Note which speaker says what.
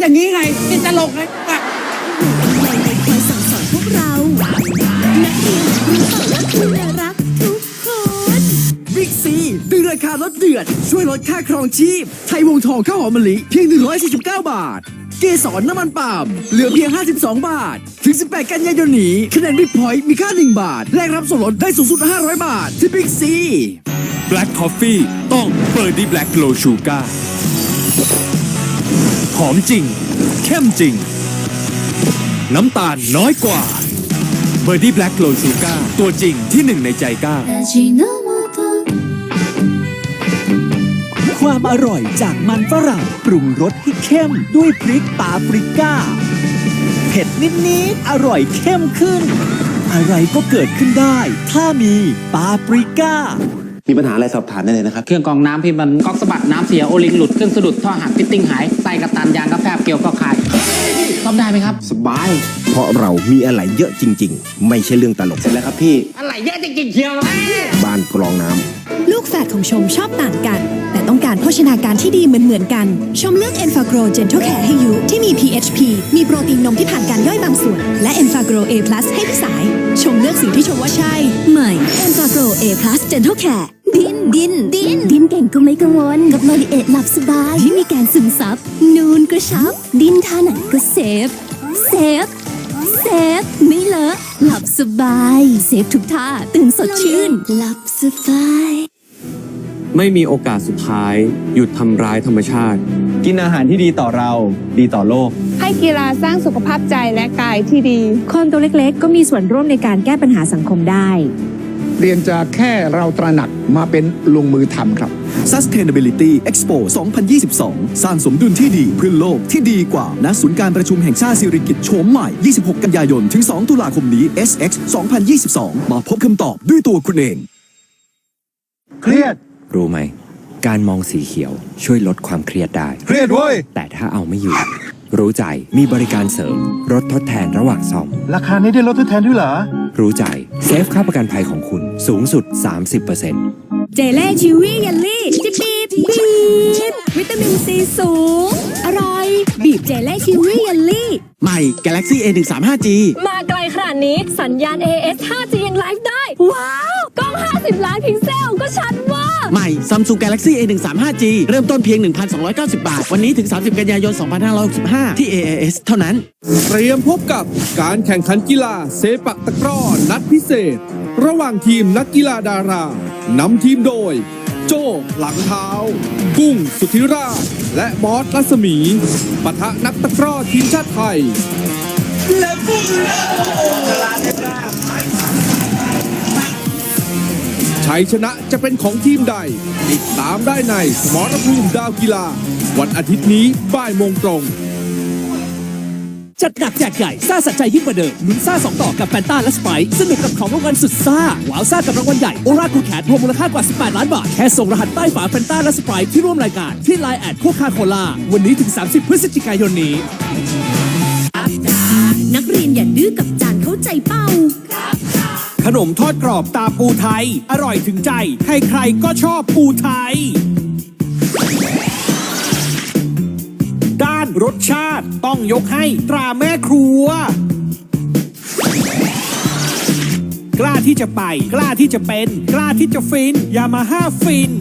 Speaker 1: อย่างนี้ไงนี่ตลกไงอะ
Speaker 2: ไม่ได้คอยสั่งสอนพวกเรานักเรียนรู้เปล่าว่าคุณน่ารักทุกคน
Speaker 3: บิ๊กซีดึงราคาลดเดือด ช่วยลดค่าครองชีพ ไทยวงทองข้าวหอมมะลิเพียง 149 บาท เกสรน้ำมันปาล์มเหลือเพียง 52 บาท ถึง 18 กันยายนนี้คะแนนบิ๊กพอยต์มีค่า 1 บาทแลกรับส่วนลดได้สูงสุด 500 บาท ที่บิ๊กซี
Speaker 4: Black Coffee ต้องเปิดดี Black Low Sugar ห อมจริง เข้มจริง น้ำตาลน้อยกว่า b i r d i e Black Low Sugar ตัวจริงที่หนึ่งในใจกล้า
Speaker 5: ความอร่อยจากมันฝรั่งปรุงรสให้เข้มด้วยพริกปาปริก้า เผ็ดนิด ๆ อร่อยเข้มขึ้น อะไรก็เกิดขึ้นได้ ถ้ามีปาปริก้า
Speaker 6: มีปัญหาอะไรสอบถามได้เลยนะครับ
Speaker 1: เครื่องกรองน้ำพี่มันก๊อกสะบัดน้ำเสียโอลิงหลุดเครื่องสะดุดท่อหักฟิตติ้งหายไส้กระตันยางกระแฟบเกี่ยวก็ขาดซ่อมได้ไหมครับ
Speaker 6: สบาย
Speaker 7: เพราะเรามีอะไรเยอะจริง ๆ ไม่ใช่เรื่องตลก
Speaker 6: เสร็จแล้วครับพี่
Speaker 1: อะไรเยอะจริงๆเชียวนะ
Speaker 7: บ้านกรองน้ำ
Speaker 2: ลูกแฝดของชมชอบต่างกัน แต่ต้องการโภชนาการที่ดีเหมือนเหมือนๆกัน ชมเลือก e n f a g r o Gentle Care ให้ยูที่มี PHP มีโปรตีนนมที่ผ่านการย่อยบางส่วน และ e n f a g r o A+ ให้พี่สาย ชมเลือกสิ่งที่ชมว่าใช่ ใหม่ e n f a g r o A+ Gentle Care ดินดินดินดินเก่งก็ไม่กังวล กับโลลิเอทหลับสบายที่มีการซึมซับ นูนกระชับ ดินท่าไหนก็เซฟ เซฟ เซฟ ไม่เลอะหลับสบาย เซฟทุกท่า ตื่นสดชื่น หลับสบาย
Speaker 4: ไม่มีโอกาสสุดท้าย หยุดทำร้ายธรรมชาติ
Speaker 8: กินอาหารที่ดีต่อเรา ดีต่อโลก
Speaker 9: ให้กีฬาสร้างสุขภาพใจและกายที่ดี
Speaker 10: คนตัวเล็กๆ ก็มีส่วนร่วมในการแก้ปัญหาสังคมได้
Speaker 11: เปลี่ยนจากแค่เราตระหนักมาเป็นลงมือทำครับ
Speaker 3: Sustainability Expo 2022 สร้างสมดุลที่ดีเพื่อโลกที่ดีกว่าณศูนย์การประชุมแห่งชาติสิริกิติ์โฉมใหม่ 26 กันยายน ถึง 2 ตุลาคมนี้ SX 2022 มาพบคำตอบด้วยตัวคุณเอง
Speaker 11: เครียด
Speaker 7: รู้ไหม การมองสีเขียวช่วยลดความเครียดได้
Speaker 11: เครียดเว้ย
Speaker 7: แต่ถ้าเอาไม่อยู่ รู้ใจมีบริการเสริมลดทดแทนระหว่างซ่อม
Speaker 11: ราคานี้ได้ลดทดแทนด้วยเหรอ
Speaker 7: รู้ใจ เซฟค่าประกันภัยของคุณสูงสุด 30%
Speaker 10: เจเล่ชิวี่เยลลี่จิบบีบบีบวิตามินซีสูง อร่อย บีบเจเล่ชิวี่เยลลี่
Speaker 3: ใหม่ Galaxy A135G
Speaker 10: มาไกลขนาดนี้สัญญาณ AS 5G ยังไลฟ์ได้ ว้าว กล้อง 50 ล้านพิกเซลก็ชัดว่า
Speaker 3: ให ม่ Samsung Galaxy A135G เริ่มต้นเพียง 1,290 บาท วันนี้ถึง 30 กันยายน 2565 ที่ AAS เท่านั้น
Speaker 4: เตรียมพบกับการแข่งขันกีฬาเซปักตะกร้อนัดพิเศษ ระหว่างทีมนักกีฬาดารานำทีมโดย โจ้หลังเท้า กุ้งสุธิราชและบอสรัศมีปะทะนักตะกร้อทีมชาติไทยและบุ้งแล้ว ชัยชนะจะเป็นของทีมใด ติดตามได้ในสมรภูมิดาวกีฬา วันอาทิตย์นี้บ่ายโมงตรง
Speaker 5: จัดหนักแจกใหญ่ซ่าสัจใจยิ่งกว่าเดิมลุ้นซ่าสองต่อกับแฟนตาและสไปซ์สนุกกับของรางวัลสุดซ่าว้าวซ่ากับรางวัลใหญ่โอราคูแขนรวมมูลค่ากว่า 18 ล้านบาท แค่ส่งรหัสใต้ฝาแฟนตาและสไปซ์ที่ร่วมรายการ ที่ไลน์แอดโคคาโคลาวันนี้ถึง 30 พฤศจิกายนนี้
Speaker 2: นักเรียนอย่าดื้อกับจานเข้าใจเป้า
Speaker 5: ขนมทอดกรอบตาปูไทย อร่อยถึงใจ ใครๆก็ชอบปูไทย ด้านรสชาติต้องยกให้ตราแม่ครัว กล้าที่จะไป กล้าที่จะเป็น กล้าที่จะฟินยามาฮ่าฟิน